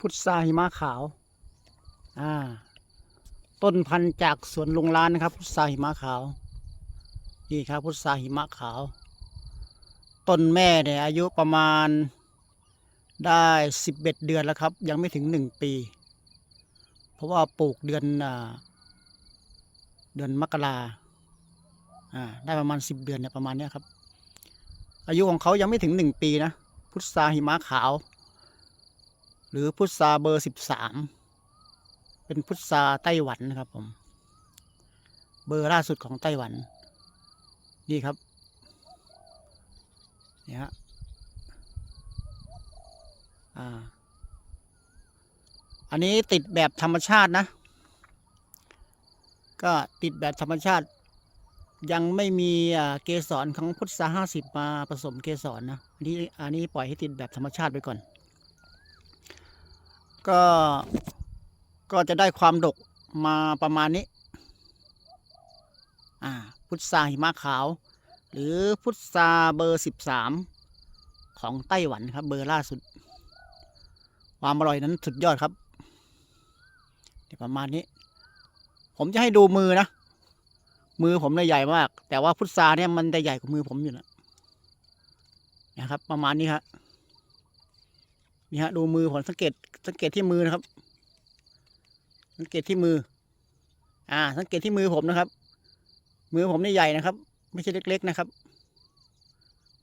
พุทราหิมะขาว อ่า ต้นพันธุ์จากสวนลุงร้านนะครับ พุทราหิมะขาว นี่ครับ พุทราหิมะขาว ต้นแม่เนี่ยอายุประมาณได้สิบเอ็ดเดือนแล้วครับ ยังไม่ถึงหนึ่งปี เพราะว่าปลูกเดือนอเดือนมกราอ่า ได้ประมาณสิบเดือนเนี่ยประมาณเนี้ยครับ อายุของเขายังไม่ถึงหนึ่งปีนะ พุทราหิมะขาว หรือพุทราเบอร์สิบสามเป็นพุทราไต้หวันนะครับผม เบอร์ล่าสุดของไต้หวัน นี่ครับนี่ฮะอ่า อันนี้ติดแบบธรรมชาตินะ ก็ติดแบบธรรมชาติ ยังไม่มีเกสรของพุทราห้าสิบมาผสมเกสรนะอันนี้อันนี้ปล่อยให้ติดแบบธรรมชาติไปก่อน ก็ก็จะได้ความดกมาประมาณนี้ อ่า พุทราหิมะขาว หรือพุทราเบอร์สิบสามของไต้หวันครับ เบอร์ล่าสุด ความอร่อยนั้นสุดยอดครับเดี๋ยวประมาณนี้ ผมจะให้ดูมือนะ มือผมเนี่ยใหญ่มาก แต่ว่าพุทราเนี่ยมันจะใหญ่กว่ามือผมอยู่นะนะครับ ประมาณนี้ครับ นี่ฮะดูมือผมสังเกตสังเกตที่มือนะครับ สังเกตที่มือ อ่า สังเกตที่มือผมนะครับ มือผมนี่ใหญ่นะครับ ไม่ใช่เล็ก ๆนะครับ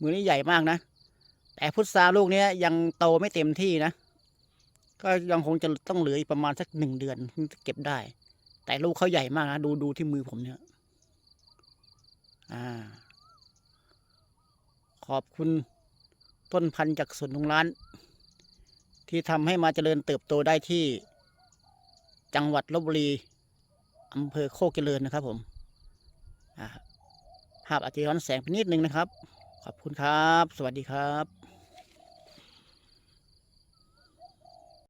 มือนี่ใหญ่มากนะ แต่พุทราลูกนี้ยังโตไม่เต็มที่นะ ก็ยังคงจะต้องเหลืออีกประมาณสักหนึ่งเดือนถึงจะเก็บได้ แต่ลูกเขาใหญ่มากนะดูดูที่มือผมเนี่ย อ่า ขอบคุณต้นพันธุ์จากสวนลุงร้าน ที่ทำให้มาเจริญเติบโตได้ที่ จังหวัดลบบุรีอำเภอโคกเจริญนะครับผมภาพอาจจะย้อนแสงไปนิดนึงนะครับ ขอบคุณครับ สวัสดีครับ